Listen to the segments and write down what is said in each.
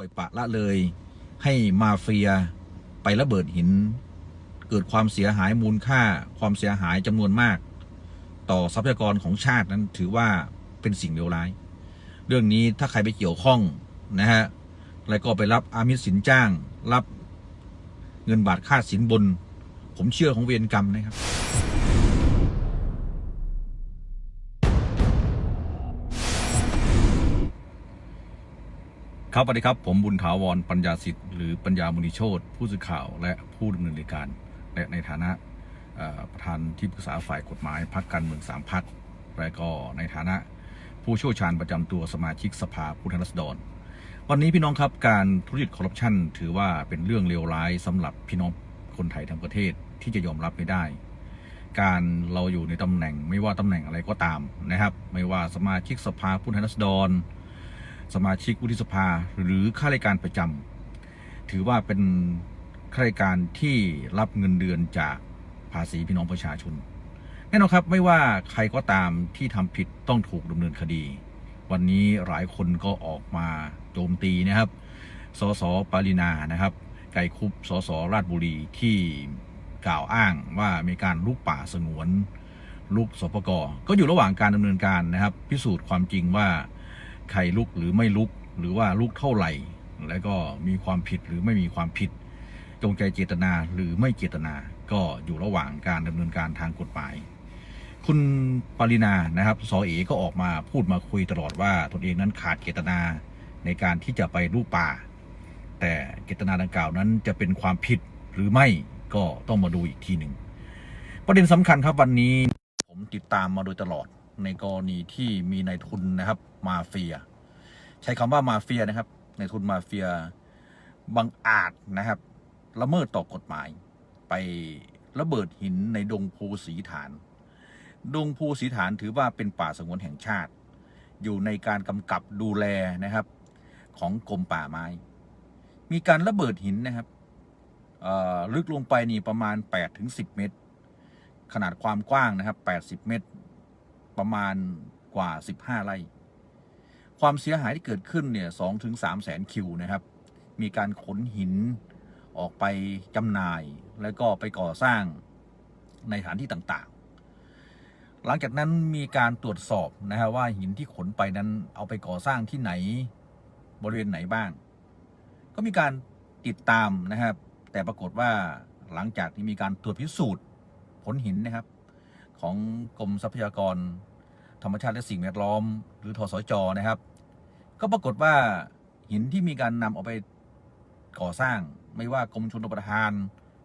ปล่อยปละละเลย ให้มาเฟียไประเบิดหิน เกิดความเสียหายมูลค่าความเสียหายจำนวนมาก ต่อทรัพยากรของชาตินั้นถือว่าเป็นสิ่งเลวร้าย เรื่องนี้ถ้าใครไปเกี่ยวข้องนะฮะแล้วก็ไปรับอามิสสินจ้าง รับเงินบาทค่าสินบน ผมเชื่อของเวรกรรมนะครับ ครับสวัสดีครับ ผมบุญถาวรปัญญาสิทธิ์หรือปัญญามุนิโชตผู้สื่อข่าวและผู้ดำเนินรายการ และในฐานะประธานที่ปรึกษาฝ่ายกฎหมายพรรคการเมืองสามพรรคและก็ในฐานะ ผู้เชี่ยวชาญประจำตัวสมาชิกสภาผู้แทนราษฎร วันนี้พี่น้องครับการทุจริตคอร์รัปชันถือว่าเป็นเรื่องเลวร้ายสำหรับพี่น้องคนไทยทั้งประเทศที่จะยอมรับไม่ได้ การเราอยู่ในตำแหน่งไม่ว่าตำแหน่งอะไรก็ตามนะครับ ไม่ว่าสมาชิกสภาผู้แทนราษฎร สมาชิกวุฒิสภาหรือข้าราชการประจำถือว่าเป็นข้าราชการที่รับเงินเดือนจากภาษีพี่น้องประชาชนแน่นอนครับไม่ว่าใครก็ตามที่ทำผิดต้องถูกดำเนินคดี วันนี้หลายคนก็ออกมาโจมตีนะครับสสปารินานะครับ ไก่คุบสสราชบุรีที่กล่าวอ้างว่ามีการลุกป่าสงวนลุกสปกก็อยู่ระหว่างการดำเนินการนะครับ พิสูจน์ความจริงว่า ใครลุกหรือไม่ลุกหรือว่าลุกเท่าไหร่ แล้วก็มีความผิดหรือไม่มีความผิด จงใจเจตนาหรือไม่เจตนาก็อยู่ระหว่างการดำเนินการทางกฎหมาย คุณปรินานะครับสอเอก็ออกมาพูดมาคุยตลอดว่าตนเองนั้นขาดเจตนาในการที่จะไปลุกป่า แต่เจตนาดังกล่าวนั้นจะเป็นความผิดหรือไม่ก็ต้องมาดูอีกทีหนึ่งประเด็นสำคัญครับวันนี้ผมติดตามมาโดยตลอดในกรณีที่มีนายทุนนะครับ มาเฟีย ใช้คำว่ามาเฟียนะครับในทุนมาเฟียบังอาจนะครับละเมิดต่อกฎหมาย ไประเบิดหินในดงภูสีฐาน ดงภูสีฐานถือว่าเป็นป่าสงวนแห่งชาติ อยู่ในการกำกับดูแลนะครับของกรมป่าไม้ มีการระเบิดหินนะครับลึกลงไปนี่ประมาณ8ถึง10 เมตร ขนาดความกว้างนะครับ 80 เมตร ประมาณกว่า 15 ไร่ ความเสียหายที่เกิดขึ้นเนี่ย2ถึง3แสนคิวนะครับ มีการขนหินออกไปจำหน่าย แล้วก็ไปก่อสร้างในสถานที่ต่างๆ หลังจากนั้นมีการตรวจสอบนะฮะว่าหินที่ขนไปนั้นเอาไปก่อสร้างที่ไหนบริเวณไหนบ้าง ก็มีการติดตามนะครับ แต่ปรากฏว่าหลังจากที่มีการตรวจพิสูจน์ผลหินนะครับ ของกรมทรัพยากรธรรมชาติและสิ่งแวดล้อม หรือทสจนะครับ ก็ปรากฏว่าหินที่มีการนำเอาไปก่อสร้างไม่ว่ากรมชลประทาน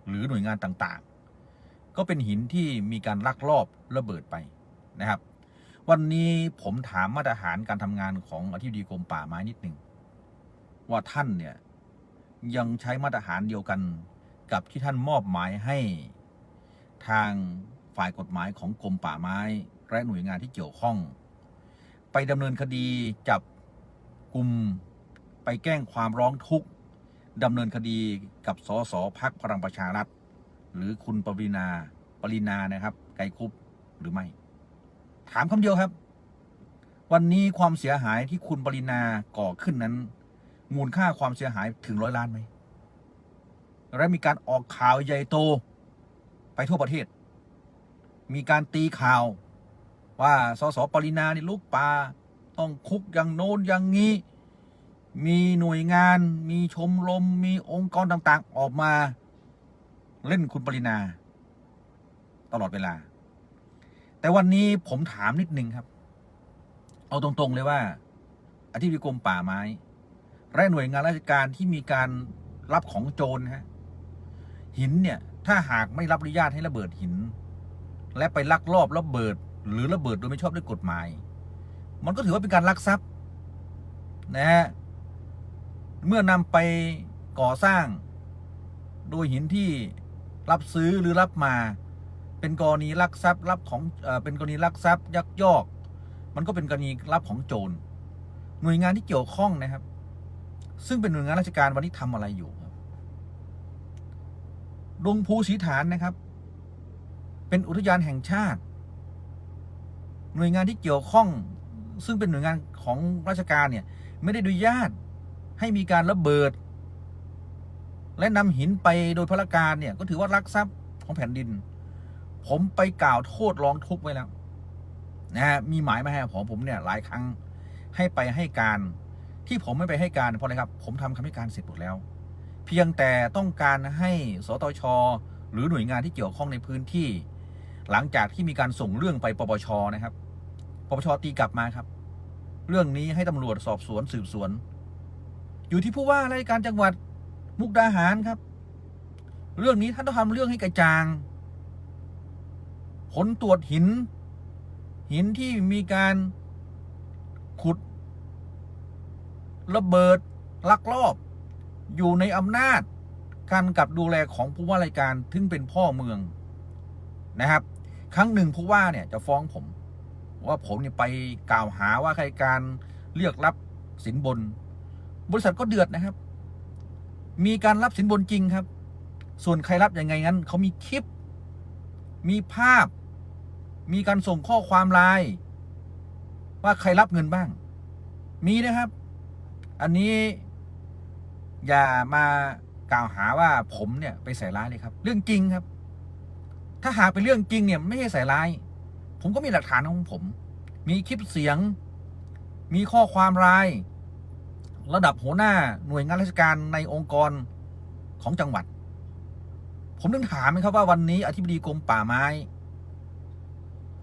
หรือหน่วยงานต่างๆ ก็เป็นหินที่มีการลักลอบระเบิดไปนะครับ วันนี้ผมถามมาตรฐานการทำงานของอธิบดีกรมป่าไม้นิดหนึ่งว่าท่านเนี่ยยังใช้มาตรฐานเดียวกันกับที่ท่านมอบหมายให้ทางฝ่ายกฎหมายของกรมป่าไม้และหน่วยงานที่เกี่ยวข้อง ไปดำเนินคดีจับ กลุ่มไปแก้งความร้องทุกข์ดำเนินคดีกับสสพักพลังประชารัฐ หรือคุณปรินาปรินานะครับ ไกรคุปหรือไม่ ถามคำเดียวครับ วันนี้ความเสียหายที่คุณปรินาก่อขึ้นนั้น มูลค่าความเสียหายถึงร้อยล้านไหมและมีการออกข่าวใหญ่โต ไปทั่วประเทศ มีการตีข่าวว่าสสปรินานี่ลุกป่า ต้องคุกอย่างโน้นอย่างนี้ มีหน่วยงาน มีชมรมมีองค์กรต่างๆ ออกมา เล่นคุณปรินา ตลอดเวลา แต่วันนี้ผมถามนิดนึงครับ เอาตรงๆเลยว่าอธิบดีกรมป่าไม้ และหน่วยงานราชการที่มีการรับของโจรฮะหินเนี่ย ถ้าหากไม่รับอนุญาตให้ระเบิดหิน และไปลักลอบระเบิด หรือระเบิดโดยไม่ชอบด้วยกฎหมาย มันก็ถือว่าเป็นการลักทรัพย์นะฮะเมื่อนำไปก่อสร้าง โดยหินที่รับซื้อหรือรับมา เป็นกรณีลักทรัพย์รับของเอ่อเป็นกรณีลักทรัพย์ยักยอก มันก็เป็นกรณีรับของโจรหน่วยงานที่เกี่ยวข้องนะครับ ซึ่งเป็นหน่วยงานราชการวันนี้ทำอะไรอยู่ครับดงภูสีฐานนะครับ เป็นอุทยานแห่งชาติ หน่วยงานที่เกี่ยวข้อง ซึ่งเป็นหน่วยงานของราชการเนี่ย ไม่ได้อนุญาตให้มีการระเบิด และนำหินไปโดยพลการเนี่ย ก็ถือว่ารักทรัพย์ของแผ่นดิน ผมไปกล่าวโทษร้องทุกข์ไว้แล้วนะฮะมีหมายมาให้ผมผมเนี่ยหลายครั้งให้ไปให้การที่ผมไม่ไปให้การเพราะอะไรครับ ผมทำคำให้การเสร็จหมดแล้ว เพียงแต่ต้องการให้สตชหรือหน่วยงานที่เกี่ยวข้องในพื้นที่ หลังจากที่มีการส่งเรื่องไปปปชนะครับ ปปชตีกลับมาครับ เรื่องนี้ให้ตำรวจสอบสวนสืบสวน อยู่ที่ผู้ว่าราชการจังหวัดมุกดาหารครับ เรื่องนี้ท่านต้องทำเรื่องให้กระจ่างผลตรวจหิน หินที่มีการขุด ระเบิด ลักลอบ อยู่ในอำนาจการกับดูแลของผู้ว่าราชการถึงเป็นพ่อเมืองนะครับ ครั้งหนึ่งผู้ว่าเนี่ยจะฟ้องผม ว่าผมเนี่ยไปกล่าวหาว่าใครการเรียกรับสินบน บริษัทก็เดือดนะครับ มีการรับสินบนจริงครับ ส่วนใครรับยังไงงั้นเขามีคลิป มีภาพ มีการส่งข้อความไลน์ว่าใครรับเงินบ้าง มีนะครับ อันนี้อย่ามากล่าวหาว่าผมเนี่ยไปใส่ร้ายเลยครับ เรื่องจริงครับ ถ้าหากเป็นเรื่องจริงเนี่ยไม่ใช่ใส่ร้าย ผมก็มีหลักฐานของผม มีคลิปเสียง มีข้อความไลน์ระดับหัวหน้าหน่วยงานราชการในองค์กรของจังหวัด ผมต้องถามไหมครับว่าวันนี้อธิบดีกรมป่าไม้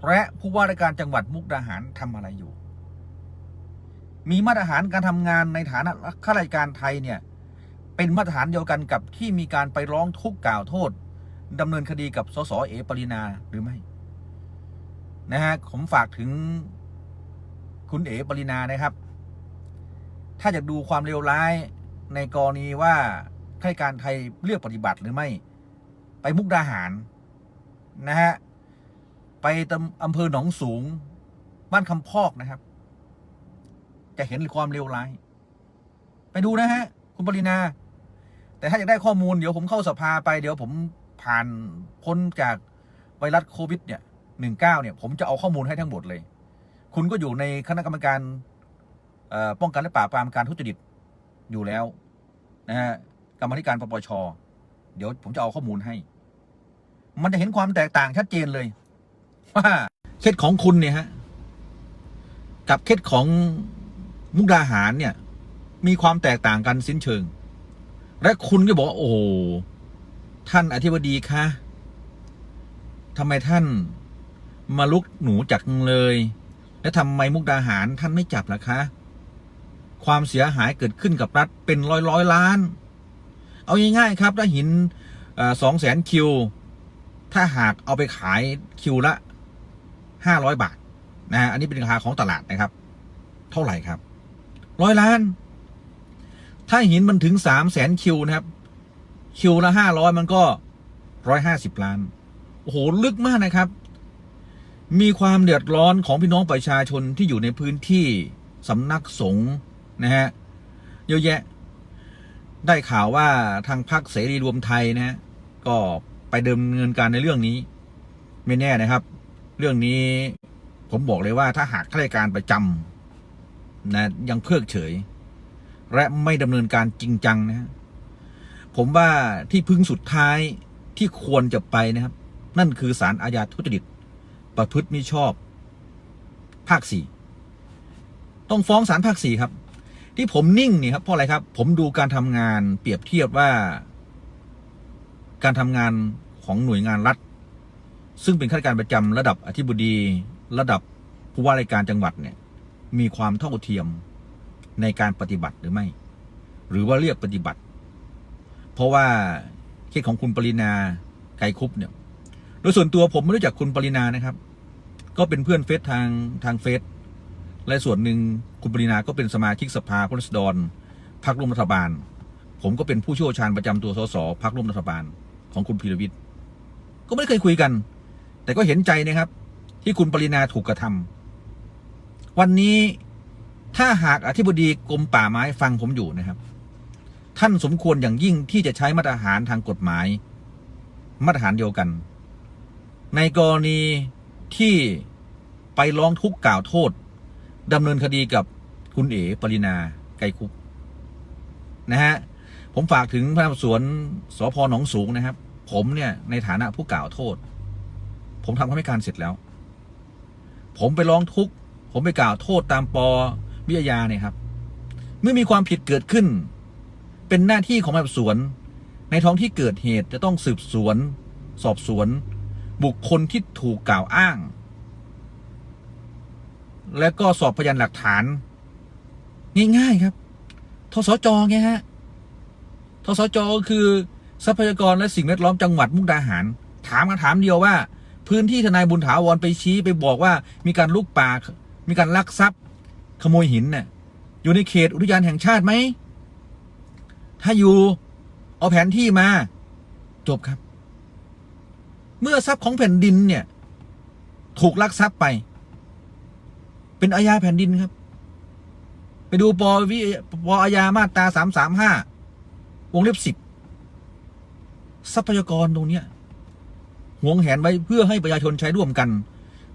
และผู้ว่าราชการจังหวัดมุกดาหารทำอะไรอยู่ มีมาตรฐานการทำงานในฐานะข้าราชการไทยเนี่ยเป็นมาตรฐานเดียวกันกับที่มีการไปร้องทุกข์กล่าวโทษดำเนินคดีกับสสเอปรินาหรือไม่ นะฮะผมฝากถึงคุณเอ๋ปรินานะครับ ถ้าจะดูความเลวร้ายในกรณีว่าข้าราชการไทยเลือกปฏิบัติหรือไม่ ไปมุกดาหาร นะฮะ ไปตำอำเภอหนองสูง บ้านคำพอกนะครับ จะเห็นความเลวร้าย ไปดูนะฮะ คุณปรินา แต่ถ้าอยากได้ข้อมูลเดี๋ยวผมเข้าสภาไปเดี๋ยวผมผ่านพ้นจากไวรัสโควิด เนี่ย หนึ่งเก้าเนี่ยผมจะเอาข้อมูลให้ทั้งหมดเลย คุณก็อยู่ในคณะกรรมการป้องกันและปราบปรามการทุจริตอยู่แล้วนะฮะกรรมธิการปปชเดี๋ยวผมจะเอาข้อมูลให้ มันจะเห็นความแตกต่างชัดเจนเลยว่าเคสของคุณเนี่ยฮะกับเคสของมุกดาหารเนี่ย มีความแตกต่างกันสิ้นเชิง และคุณก็บอกว่าโอ้ท่านอธิบดีคะทำไมท่าน มาลุกหนูจักเลย และทำไมมุกดาหารท่านไม่จับล่ะคะ ความเสียหายเกิดขึ้นกับรัฐเป็นร้อยร้อยล้าน เอาง่ายๆครับถ้าหินสองแสนคิว ถ้าหากเอาไปขายคิวละห้าร้อยบาทนะฮะอันนี้เป็นราคาของตลาดนะครับ เท่าไหร่ครับร้อยล้าน ถ้าหินมันถึงสามแสนคิวนะครับ คิวละห้าร้อยมันก็ร้อยห้าสิบล้าน โอ้โห ลึกมากนะครับ มีความเดือดร้อนของพี่น้องประชาชนที่อยู่ในพื้นที่สำนักสงฆ์นะฮะเยอะแยะ ได้ข่าวว่าทางพรรคเสรีรวมไทยนะฮะก็ไปเดิมเนินการในเรื่องนี้ ไม่แน่นะครับ เรื่องนี้ผมบอกเลยว่าถ้าหากข้าราชการประจำนะยังเพิกเฉย และไม่ดำเนินการจริงจังนะฮะผมว่าที่พึ่งสุดท้ายที่ควรจะไปนะครับ นั่นคือสารอาญาทุจริต ประพฤติมิชอบ ภาคสี่ต้องฟ้องศาลภาคสี่ครับ ที่ผมนิ่งนี่ครับเพราะอะไรครับ ผมดูการทำงานเปรียบเทียบว่า การทำงานของหน่วยงานรัฐ ซึ่งเป็นข้าราชการประจำระดับอธิบดี ระดับผู้ว่าราชการจังหวัดเนี่ย มีความเท่าเทียมในการปฏิบัติหรือไม่ หรือว่าเรียกปฏิบัติ เพราะว่าเคสของคุณปรินาไกรคุปเนี่ยโดยส่วนตัวผมไม่รู้จักคุณปรินานะครับ ก็เป็นเพื่อนเฟซทางทางเฟซและส่วนหนึ่งคุณปรินาก็เป็นสมาชิกสภาผู้แทนราษฎรพรรคร่วมรัฐบาล ผมก็เป็นผู้เชี่ยวชาญประจำตัวสสพรรคร่วมรัฐบาลของคุณพีรวิทย์ก็ไม่เคยคุยกัน แต่ก็เห็นใจนะครับ ที่คุณปรินาถูกกระทำวันนี้ถ้าหากอธิบดีกรมป่าไม้ฟังผมอยู่นะครับ ท่านสมควรอย่างยิ่งที่จะใช้มาตรฐานทางกฎหมาย มาตรฐานเดียวกัน ในกรณี ที่ไปร้องทุกข์กล่าวโทษดำเนินคดีกับคุณเอ๋ปรินาไกรคุปนะฮะผมฝากถึงพนักสสวนสพหนองสูงนะครับ ผมเนี่ยในฐานะผู้กล่าวโทษ ผมทำคำให้การเสร็จแล้ว ผมไปร้องทุกข์ผมไปกล่าวโทษตามปวิทยาเนี่ยครับ เมื่อมีความผิดเกิดขึ้น เป็นหน้าที่ของพนักงานสอบสวน ในท้องที่เกิดเหตุจะต้องสืบสวน สอบสวน บุคคลที่ถูกกล่าวอ้าง และก็สอบพยานหลักฐาน ง่าย ๆ ครับ ทสจไงฮะ ทสจก็คือทรัพยากรและสิ่งแวดล้อมจังหวัดมุกดาหาร ถามคำถามเดียวว่า พื้นที่ทนายบุญถาวรไปชี้ไปบอกว่ามีการลุกป่า มีการลักทรัพย์ ขโมยหินเนี่ยอยู่ในเขตอุทยานแห่งชาติไหม ถ้าอยู่ เอาแผนที่มา จบครับ เมื่อทรัพย์ของแผ่นดินเนี่ย ถูกลักทรัพย์ไป เป็นอาญาแผ่นดินครับ ไปดูปวิปอาญามาตราสามสามห้าวงเล็บสิบทรัพยากรตรงเนี้ยหวงแหนไว้เพื่อให้ประชาชนใช้ร่วมกัน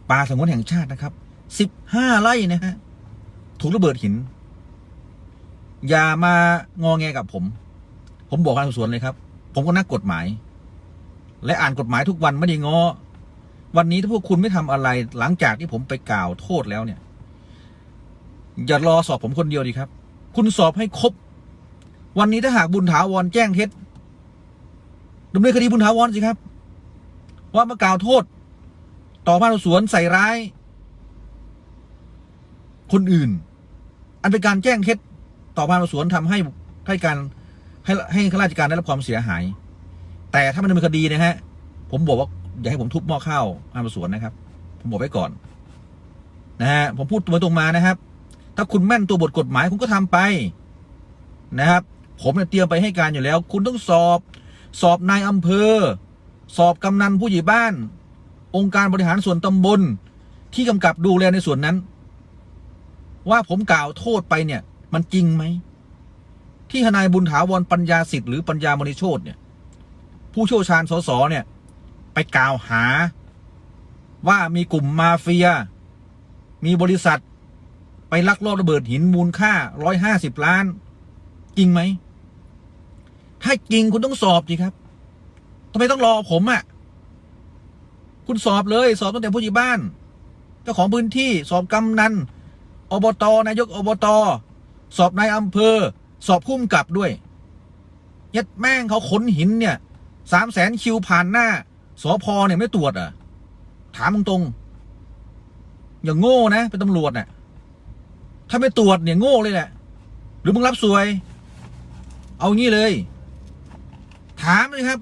ป่าสงวนแห่งชาตินะครับสิบห้าไร่นะฮะถูกระเบิดหิน อย่ามางอแงกับผม ผมบอกการสวนเลยครับ ผมก็นักกฎหมาย และอ่านกฎหมายทุกวันไม่ได้งอ วันนี้ถ้าพวกคุณไม่ทำอะไรหลังจากที่ผมไปกล่าวโทษแล้วเนี่ย อย่ารอสอบผมคนเดียวดีครับ คุณสอบให้ครบ วันนี้ถ้าหากบุญถาวรแจ้งเท็จดำเนินคดีบุญถาวรสิครับ ว่ามากล่าวโทษ ต่อพนักงาสอบสวนใส่ร้าย คนอื่น อันเป็นการแจ้งเท็จ ต่อพนักงาสอบสวนทำให้ให้การให้ให้ข้าราชการได้รับความเสียหาย แต่ถ้ามันดำเนินคดีนะฮะ ผมบอกว่าอย่าให้ผมทุบหม้อข้าวพนักงานสวนนะครับ ผมบอกไว้ก่อน นะฮะผมพูดตรงไปตรงมานะครับ ถ้าคุณแม่นตัวบทกฎหมายคุณก็ทำไปนะครับ ผมเนี่ยเตรียมไปให้การอยู่แล้ว คุณต้องสอบ สอบนายอำเภอ สอบกำนันผู้ใหญ่บ้าน องค์การบริหารส่วนตำบล ที่กำกับดูแลในส่วนนั้น ว่าผมกล่าวโทษไปเนี่ย มันจริงไหมที่ทนายบุญถาวรปัญญาสิทธิ์หรือปัญญามณิโชตเนี่ย ผู้เชี่ยวชาญสสเนี่ย ไปกล่าวหา ว่ามีกลุ่มมาเฟีย มีบริษัท ไปลักลอบระเบิดหินมูลค่าร้อยห้าสิบล้าน จริงไหม ถ้าจริงคุณต้องสอบสิครับทำไมต้องรอผมอะ่ะ คุณสอบเลยสอบตั้งแต่ผู้ใหญ่บ้าน เจ้าของพื้นที่สอบกำนันอบตนายกอบต สอบนายอำเภอ สอบพุ่มกับด้วยยัดแม่งเขาขนหินเนี่ย สามแสนคิวผ่านหน้าสอพอเนี่ยไม่ตรวจอะ ถามตรงๆ อย่างโง่นะ เป็นตำรวจน่ะถ้าไม่ตรวจเนี่ยโง่เลยแหละ หรือมึงรับสวย เอางี้เลย ถามเลยครับ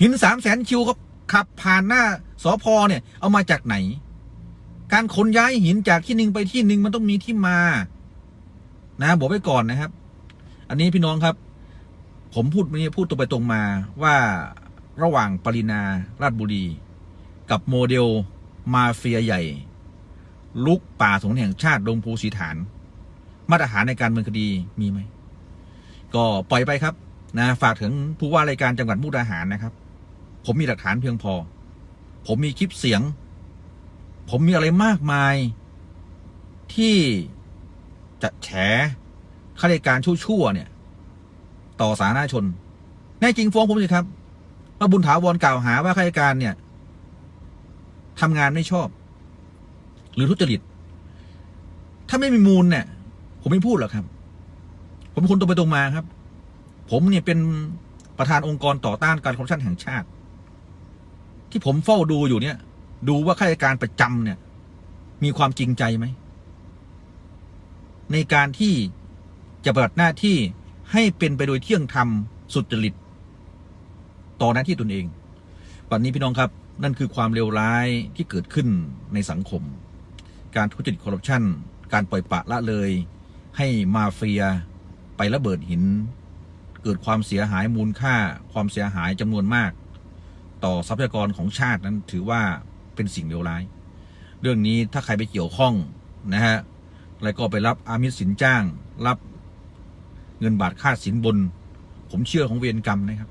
หินสามแสนคิวเขาขับผ่านหน้าสอพอเนี่ย เอามาจากไหน การขนย้ายหินจากที่หนึ่งไปที่หนึ่งมันต้องมีที่มา นะ บอกไว้ก่อนนะครับ อันนี้พี่น้องครับ ผมพูดนี่พูดตรงไปตรงมาว่าระหว่างปรินาราชบุรี กับโมเดลมาเฟียใหญ่ ลุกป่าสงวนแห่งชาติดงภูสีฐาน มาตรฐานในการเมืองคดีมีไหม ก็ปล่อยไปครับนะฝากถึงผู้ว่ารายการจังหวัดมุกดาหารนะครับ ผมมีหลักฐานเพียงพอ ผมมีคลิปเสียง ผมมีอะไรมากมาย ที่จะแฉข้าราชการชั่วๆเนี่ย ต่อสาธารณชน แน่จริงฟ้องผมสิครับว่าบุญถาวรกล่าวหาว่าข้าราชการเนี่ยทำงานไม่ชอบ หรือทุจริต ถ้าไม่มีมูลเนี่ย ผมไม่พูดหรอกครับ ผมคนตรงไปตรงมาครับ ผมเนี่ยเป็นประธานองค์กรต่อต้านการคอร์รัปชันแห่งชาติ ที่ผมเฝ้าดูอยู่เนี่ย ดูว่าข้าราชการประจำเนี่ย มีความจริงใจไหม ในการที่จะปฏิบัติหน้าที่ ให้เป็นไปโดยเที่ยงธรรมสุจริต ต่อหน้าที่ตนเอง วันนี้พี่น้องครับนั่นคือความเลวร้ายที่เกิดขึ้นในสังคม การทุจริตคอร์รัปชันการปล่อยปะละเลย ให้มาเฟียไประเบิดหิน เกิดความเสียหายมูลค่า ความเสียหายจำนวนมาก ต่อทรัพยากรของชาตินั้นถือว่าเป็นสิ่งเลวร้าย เรื่องนี้ถ้าใครไปเกี่ยวข้องนะฮะแล้วก็ไปรับอามิสสินจ้าง รับ เงินบาทค่าสินบน ผมเชื่อของเวรกรรมนะครับ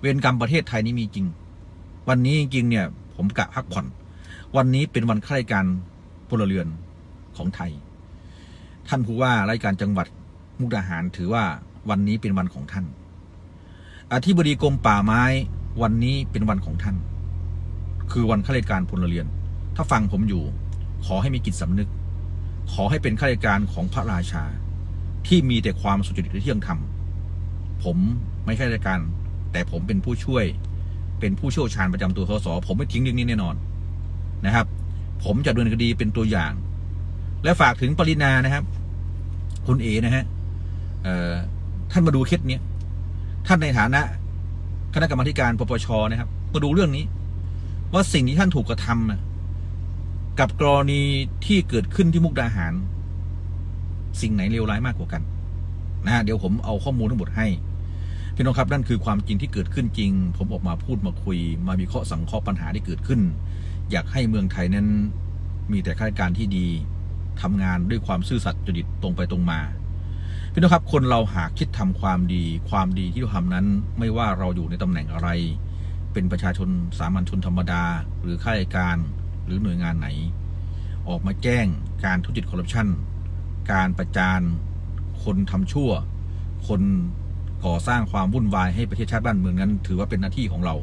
เวรกรรมประเทศไทยนี้มีจริง วันนี้จริงเนี่ย ผมกะพักผ่อน วันนี้เป็นวันข้าราชการพลเรือนของไทย ท่านผู้ว่าราชการจังหวัดมุกดาหารถือว่าวันนี้เป็นวันของท่าน อธิบดีกรมป่าไม้วันนี้เป็นวันของท่าน คือวันข้าราชการพลเรือน ถ้าฟังผมอยู่ ขอให้มีจิตสำนึก ขอให้เป็นข้าราชการของพระราชา ที่มีแต่ความสุจริตและเที่ยงธรรมผมไม่ใช่ราชการ แต่ผมเป็นผู้ช่วย เป็นผู้เชี่ยวชาญประจำตัวสสผมไม่ทิ้งเรื่องนี้แน่นอนนะครับ ผมจะดำเนินคดีเป็นตัวอย่าง และฝากถึงปรินานะครับ คุณเอนะฮะท่านมาดูเคสเนี้ยท่านในฐานะคณะกรรมการปปชนะครับ มาดูเรื่องนี้ ว่าสิ่งที่ท่านถูกกระทำกับกรณีที่เกิดขึ้นที่มุกดาหาร สิ่งไหนเลวร้ายมากกว่ากันนะฮะเดี๋ยวผมเอาข้อมูลทั้งหมดให้พี่น้องครับนั่นคือความจริงที่เกิดขึ้นจริง ผมออกมาพูดมาคุย มามีข้อสังเคราะห์ปัญหาที่เกิดขึ้น อยากให้เมืองไทยนั้นมีแต่ข้าราชการที่ดีทำงานด้วยความซื่อสัตย์จริตตรงไปตรงมาพี่น้องครับคนเราหากคิดทำความดี ความดีที่เราทำนั้น ไม่ว่าเราอยู่ในตำแหน่งอะไร เป็นประชาชนสามัญชนธรรมดา หรือข้าราชการหรือหน่วยงานไหน ออกมาแจ้งการทุจริตคอร์รัปชัน การประจานคนทำชั่ว คนก่อสร้างความวุ่นวายให้ประเทศชาติบ้านเมืองนั้น ถือว่าเป็นหน้าที่ของเรา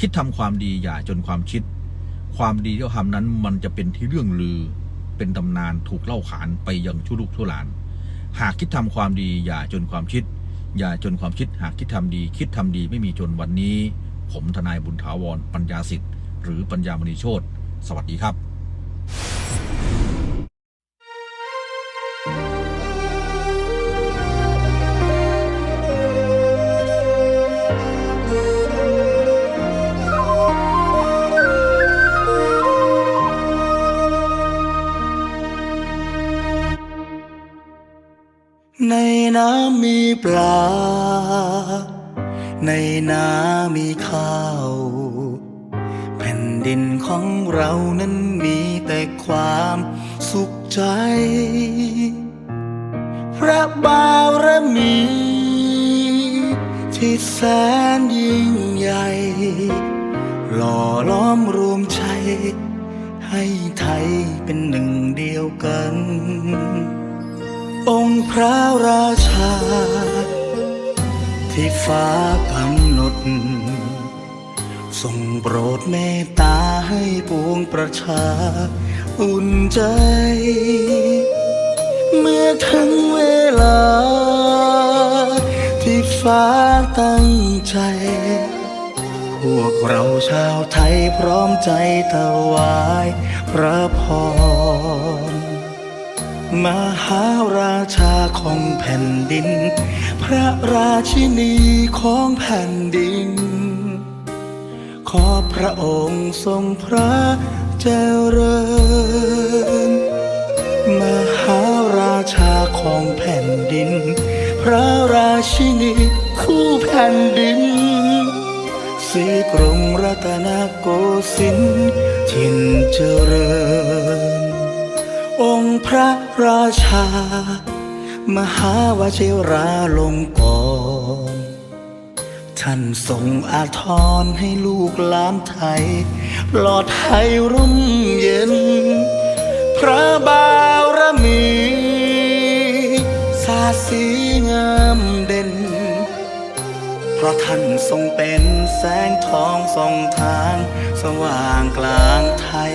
คิดทำความดีอย่าจนความคิด ความดีที่เราทำนั้นมันจะเป็นที่เรื่องลือ เป็นตำนานถูกเล่าขานไปยังชั่วลูกชั่วหลาน หากคิดทำความดีอย่าจนความคิด อย่าจนความคิด หากคิดทำดี คิดทำดีไม่มีจนวันนี้ ผมทนายบุญถาวรปัญญาสิทธิ์ หรือปัญญามณีโชตสวัสดีครับ แสนยิ่งใหญ่ หล่อล้อมรวมใจให้ไทยเป็นหนึ่งเดียวกัน องค์พระราชา ที่ฟ้ากำหนด ทรงโปรดเมตตาให้ปวงประชา อุ่นใจ เมื่อถึงเวลา ฟ้าตั้งใจ พวกเราชาวไทยพร้อมใจถวายพระพร มหาราชาของแผ่นดิน พระราชินีของแผ่นดิน ขอพระองค์ทรงพระเจริญ มหาราชาของแผ่นดิน พระราชินีคู่แผ่นดิน สีกรุงรัตนโกสินทร์ถิ่นเจริญ องค์พระราชา มหาวชิราลงกรท่านทรงอาทรให้ลูกหลานไทย ปลอดภัยร่มเย็น ท่านทรงเป็นแสงทองส่องทาง สว่างกลางไทย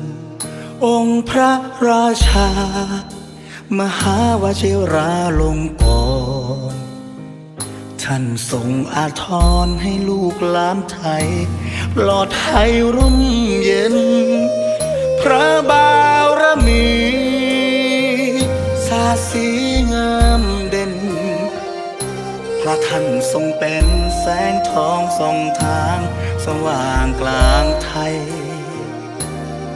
องค์พระราชา มหาวชิราลงกรท่านทรงอาทรให้ลูกหลานไทย ปลอดภัยร่มเย็น พระบารมีสาสีงามเด่น พระท่านทรงเป็นแสงทองส่องทาง สว่างกลางไทย